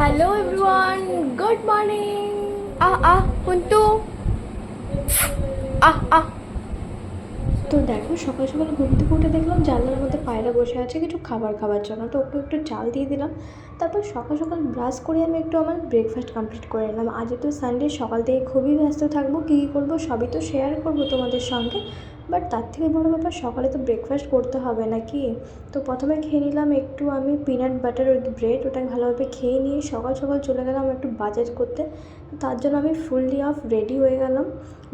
Hello everyone good morning আহ আহ কুন্তু আহ আহ তো দেখো, সকাল সকাল ঘুম থেকে উঠে দেখলাম জানলার মধ্যে পায়রা বসে আছে, কিছু খাবার খাওয়ার জন্য। তো ওকে একটু চাল দিয়ে দিলাম। তারপর সকাল সকাল ব্রাশ করে আমি একটু আমার ব্রেকফাস্ট কমপ্লিট করে নিলাম। আজ তো সানডে সকাল থেকে খুবই ব্যস্ত থাকব, কী কী করব সবই তো শেয়ার করব তোমাদের সঙ্গে। বাট তার থেকে বড় ব্যাপার, সকালে তো ব্রেকফাস্ট করতে হবে নাকি? তো প্রথমে খেয়ে নিলাম একটু আমি পিনাট বাটার উইথ ব্রেড ওটা ভালোভাবে খেয়ে নিয়ে সকাল সকাল চলে গেলাম একটু বাজার করতে। তার জন্য আমি ফুললি অফ রেডি হয়ে গেলাম।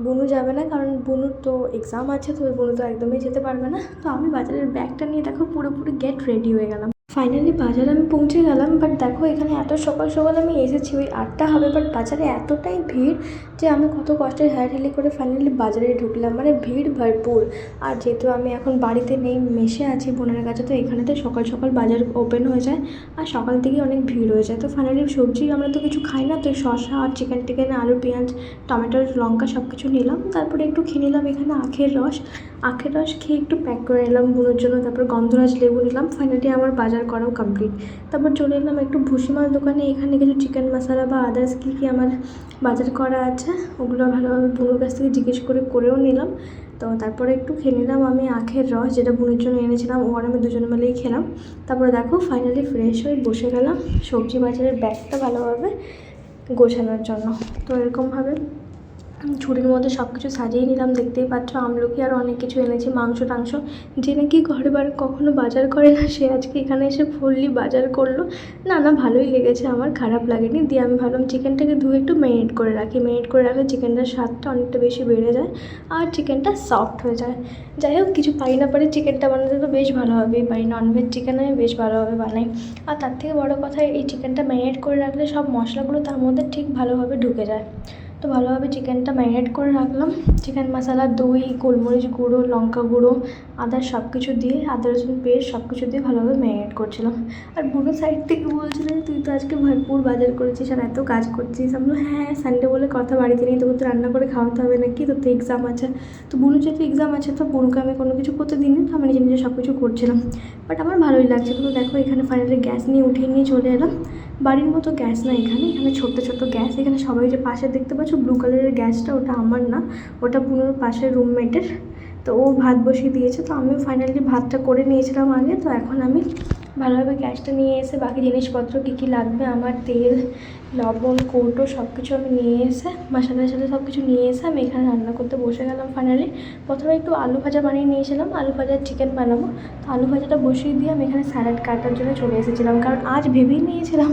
বুনু যাবে না, কারণ বুনুর তো এক্সাম আছে তো বুনু তো একদমই যেতে পারবে না। তো আমি বাজারের ব্যাগটা নিয়ে দেখো পুরোপুরি গেট রেডি হয়ে গেলাম। ফাইনালি বাজারে আমি পৌঁছে গেলাম বাট দেখো এখানে এত সকাল সকাল আমি এসেছি, ওই আটটা হবে বাট বাজারে এতটাই ভিড় যে আমি কত কষ্টে হেলাঠেলি করে ফাইনালি বাজারে ঢুকলাম মানে ভিড় ভরপুর। আর যেহেতু আমি এখন বাড়িতে নেই মেশে আছি, বোনের কাছে, তো এখানেতে সকাল সকাল বাজার ওপেন হয়ে যায়, আর সকাল থেকেই অনেক ভিড় হয়ে যায়। তো ফাইনালি সবজি আমরা তো কিছু খাই না, তো শসা আর চিকেন টিকেন, আলু, পেঁয়াজ, টমেটো, লঙ্কা সব কিছু নিলাম, তারপরে একটু খেয়ে নিলাম, এখানে আখের রস। আখের রস খেয়ে একটু প্যাক করে নিলাম বুনোর জন্য, তারপর গন্ধরাজ লেবু নিলাম ফাইনালি আমার বাজার করাও কমপ্লিট তারপর চলে এলাম একটু ভুসিমাল দোকানে, এখানে কিছু চিকেন মশলা বা আদার্স কী কী আমার বাজার করা আছে, ওগুলো ভালোভাবে বুনোর কাছ থেকে জিজ্ঞেস করে করেও নিলাম। তো তারপরে একটু খেয়ে নিলাম আমি আখের রস, যেটা বুনের জন্য এনেছিলাম, ও আর আমি দুজনে মিলেই খেলাম। তারপরে দেখো ফাইনালি ফ্রেশ হয়ে বসে গেলাম, সবজি বাজারের ব্যাগটা ভালোভাবে গোছানোর জন্য। তো এরকমভাবে ঝুড়ির মধ্যে সব কিছু সাজিয়ে নিলাম, দেখতেই পাচ্ছ আমলকি আর অনেক কিছু এনেছি, মাংস টাংস। যে নাকি ঘরে বারে কখনো বাজার করে না, সে আজকে এখানে এসে ফুললি বাজার করল। না না, ভালোই লেগেছে, আমার খারাপ লাগেনি। দিয়ে আমি ভাবলাম চিকেনটাকে ধুয়ে একটু ম্যারিনেট করে রাখি। ম্যারিনেট করে রাখলে চিকেনটার স্বাদটা অনেকটা বেশি বেড়ে যায় আর চিকেনটা সফট হয়ে যায়। যাই হোক, কিছু পারি না পারি চিকেনটা বানাতে তো বেশ ভালোভাবেই পারি ননভেজ চিকেন আমি বেশ ভালোভাবে বানাই। আর তার থেকে বড় কথা, এই চিকেনটা ম্যারিনেট করে রাখলে সব মশলাগুলো তার মধ্যে ঠিক ভালোভাবে ঢুকে যায়। তো ভালোভাবে চিকেনটা ম্যারিনেট করে রাখলাম। চিকেন মশলা, দই, গোলমরিচ গুঁড়ো, লঙ্কা গুঁড়ো, আদা সব কিছু দিয়ে, আদা, রসুন পেস্ট সব কিছু দিয়ে ভালোভাবে ম্যারিনেট করছিলাম। আর বুড়ো সাইড থেকে বলছিল যে, তুই তো আজকে ভরপুর বাজার করেছিস আর এত কাজ করছিস। আমি হ্যাঁ সানডে বলে কথা বাড়িতে নেই, তোকে তো রান্না করে খাওয়াতে হবে নাকি? তোর তো এক্সাম আছে। তো বুনু যেহেতু এক্সাম আছে, তো বুনুকে আমি কোনো কিছু করতে দিইনি, তো আমি নিজে নিজে সব কিছু করছিলাম। বাট আমার ভালোই লাগছে। তো দেখো, এখানে ফাইনালি গ্যাস নিয়ে উঠিয়ে নিয়ে চলে এলাম। বাড়ির মতো গ্যাস না এখানে। এখানে ছোট্ট ছোট্ট গ্যাস। এখানে সবাই যে পাশে দেখতে পাচ্ছ ব্লু কালারের গ্যাসটা ওটা আমার না। ওটা পুনর পাশের রুমমেটের তো ও ভাত বসিয়ে দিয়েছে। তো আমিও ফাইনালি ভাতটা করে নিয়েছিলাম আগে। তো এখন আমি ভালোভাবে গ্যাসটা নিয়ে এসে বাকি জিনিসপত্র কী কী লাগবে, আমার তেল, লবণ, কৌটো সব কিছু আমি নিয়ে এসে মশলা টশলা সব কিছু নিয়ে এসে আমি এখানে রান্না করতে বসে গেলাম ফাইনালি প্রথমে একটু আলু ভাজা বানিয়ে নিয়েছিলাম, আলু ভাজার চিকেন বানাবো। তো আলু ভাজাটা বসিয়ে দিয়ে আমি এখানে স্যালাড কাটার জন্য চলে এসেছিলাম, কারণ আজ ভেবেই নিয়েছিলাম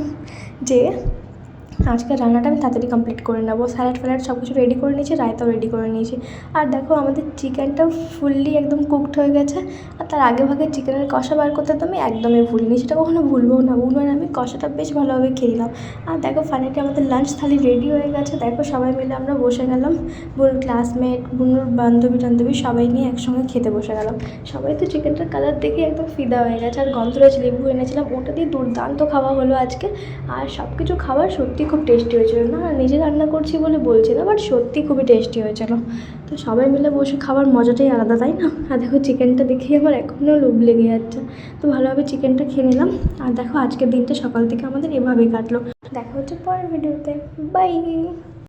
যে আজকে রান্নাটা আমি তাড়াতাড়ি কমপ্লিট করে নেব। স্যালাড ফ্যালাড সব কিছু রেডি করে নিয়েছি, রায়তাও রেডি করে নিয়েছি। আর দেখো, আমাদের চিকেনটাও ফুললি একদম কুকড হয়ে গেছে। আর তার আগে ভাগে চিকেনের কষা বার করতে তো আমি একদমই ভুলিনি, সেটা কখনো ভুলবো না। বুনু আর আমি কষাটা বেশ ভালোভাবে খেয়ে নিলাম। আর দেখো ফাইনালি আমাদের লাঞ্চ থালি রেডি হয়ে গেছে। দেখো, সবাই মিলে আমরা বসে গেলাম। বুনুর ক্লাসমেট বুনুর বান্ধবী টান্ধবী সবাই নিয়ে একসঙ্গে খেতে বসে গেলাম। সবাই তো চিকেনটার কালার দেখে একদম ফিদা হয়ে গেছে। আর গন্ধরাজ লেবু এনেছিলাম, ওটা দিয়ে দুর্দান্ত খাওয়া হলো আজকে। আর সব কিছু খাবার সত্যি খুব টেস্টি হয়েছিল। না, নিজে রান্না করছি বলে বলছি না বাট সত্যি খুবই টেস্টি হয়েছিল। তো সবাই মিলে বসে খাবার মজাটাই আলাদা, তাই না? আর দেখো চিকেনটা দেখেই আমার এখনও লোভ লেগে যাচ্ছে। তো ভালোভাবে চিকেনটা খেয়ে নিলাম। আর দেখো আজকের দিনটা সকাল থেকে আমাদের এভাবেই কাটলো। দেখা হচ্ছে পরের ভিডিওতে বাই